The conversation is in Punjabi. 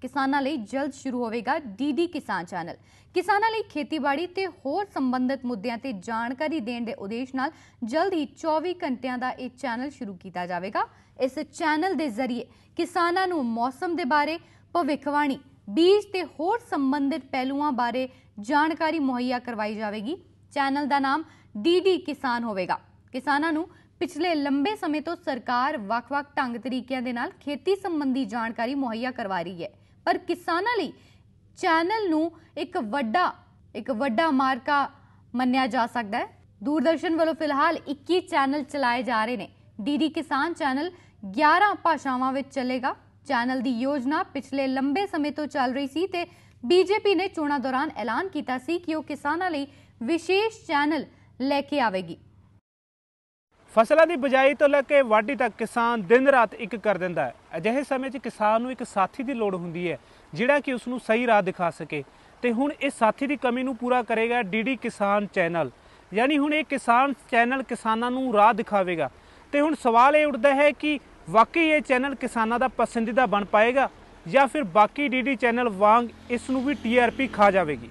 ਕਿਸਾਨਾਂ ਲਈ ਜਲਦ ਸ਼ੁਰੂ ਹੋਵੇਗਾ ਡੀਡੀ ਕਿਸਾਨ ਚੈਨਲ। ਕਿਸਾਨਾਂ ਲਈ ਖੇਤੀਬਾੜੀ ਤੇ ਹੋਰ ਸੰਬੰਧਿਤ ਮੁੱਦਿਆਂ ਤੇ ਜਾਣਕਾਰੀ ਦੇਣ ਦੇ ਉਦੇਸ਼ ਨਾਲ ਜਲਦ ਹੀ 24 ਘੰਟਿਆਂ ਦਾ ਇਹ ਚੈਨਲ ਸ਼ੁਰੂ ਕੀਤਾ ਜਾਵੇਗਾ। ਇਸ ਚੈਨਲ ਦੇ ਜ਼ਰੀਏ ਕਿਸਾਨਾਂ ਨੂੰ ਮੌਸਮ ਦੇ ਬਾਰੇ, ਭਵਿੱਖਬਾਣੀ, ਬੀਜ ਤੇ ਹੋਰ ਸੰਬੰਧਿਤ ਪਹਿਲੂਆਂ ਬਾਰੇ ਜਾਣਕਾਰੀ ਮੁਹੱਈਆ ਕਰਵਾਈ ਜਾਵੇਗੀ। ਚੈਨਲ ਦਾ ਨਾਮ ਡੀਡੀ ਕਿਸਾਨ ਹੋਵੇਗਾ। ਕਿਸਾਨਾਂ ਨੂੰ ਪਿਛਲੇ ਲੰਬੇ ਸਮੇਂ ਤੋਂ ਸਰਕਾਰ ਵੱਖ-ਵੱਖ ਢੰਗ ਤਰੀਕਿਆਂ ਦੇ ਨਾਲ ਖੇਤੀ ਸੰਬੰਧੀ ਜਾਣਕਾਰੀ ਮੁਹੱਈਆ ਕਰਵਾ ਰਹੀ ਹੈ। ਪਰ ਕਿਸਾਨਾਂ ਲਈ ਚੈਨਲ ਨੂੰ ਇੱਕ ਵੱਡਾ ਇੱਕ ਵੱਡਾ ਮਾਰਕਾ ਮੰਨਿਆ ਜਾ ਸਕਦਾ ਹੈ। ਦੂਰਦਰਸ਼ਨ ਵੱਲੋਂ ਫਿਲਹਾਲ 21 ਚੈਨਲ ਚਲਾਏ ਜਾ ਰਹੇ ਨੇ। ਡੀਡੀ ਕਿਸਾਨ ਚੈਨਲ 11 ਭਾਸ਼ਾਵਾਂ ਵਿੱਚ ਚੱਲੇਗਾ। ਚੈਨਲ ਦੀ ਯੋਜਨਾ ਪਿਛਲੇ ਲੰਬੇ ਸਮੇਂ ਤੋਂ ਚੱਲ ਰਹੀ ਸੀ ਤੇ ਬੀਜੇਪੀ ਨੇ ਚੋਣਾਂ ਦੌਰਾਨ ਐਲਾਨ ਕੀਤਾ ਸੀ ਕਿ ਉਹ ਕਿਸਾਨਾਂ ਲਈ ਵਿਸ਼ੇਸ਼ ਚੈਨਲ ਲੈ ਕੇ ਆਵੇਗੀ। ਫਸਲਾਂ ਦੀ ਬਿਜਾਈ ਤੋਂ ਲੈ ਕੇ ਵਾਢੀ ਤੱਕ ਕਿਸਾਨ ਦਿਨ ਰਾਤ ਇੱਕ ਕਰ ਦਿੰਦਾ ਹੈ। ਅਜਿਹੇ ਸਮੇਂ 'ਚ ਕਿਸਾਨ ਨੂੰ ਇੱਕ ਸਾਥੀ ਦੀ ਲੋੜ ਹੁੰਦੀ ਹੈ, ਜਿਹੜਾ ਕਿ ਉਸ ਨੂੰ ਸਹੀ ਰਾਹ ਦਿਖਾ ਸਕੇ। ਤੇ ਹੁਣ ਇਸ ਸਾਥੀ ਦੀ ਕਮੀ ਨੂੰ ਪੂਰਾ ਕਰੇਗਾ ਡੀਡੀ ਕਿਸਾਨ ਚੈਨਲ। ਯਾਨੀ ਹੁਣ ਇਹ ਕਿਸਾਨ ਚੈਨਲ ਕਿਸਾਨਾਂ ਨੂੰ ਰਾਹ ਦਿਖਾਵੇਗਾ। ਤੇ ਹੁਣ ਸਵਾਲ ਇਹ ਉੱਠਦਾ ਹੈ ਕਿ ਵਾਕਈ ਇਹ ਚੈਨਲ ਕਿਸਾਨਾਂ ਦਾ ਪਸੰਦੀਦਾ ਬਣ ਪਾਏਗਾ ਜਾਂ ਫਿਰ ਬਾਕੀ ਡੀਡੀ ਚੈਨਲ ਵਾਂਗ ਇਸ ਨੂੰ ਵੀ ਟੀਆਰਪੀ ਖਾ ਜਾਵੇਗੀ?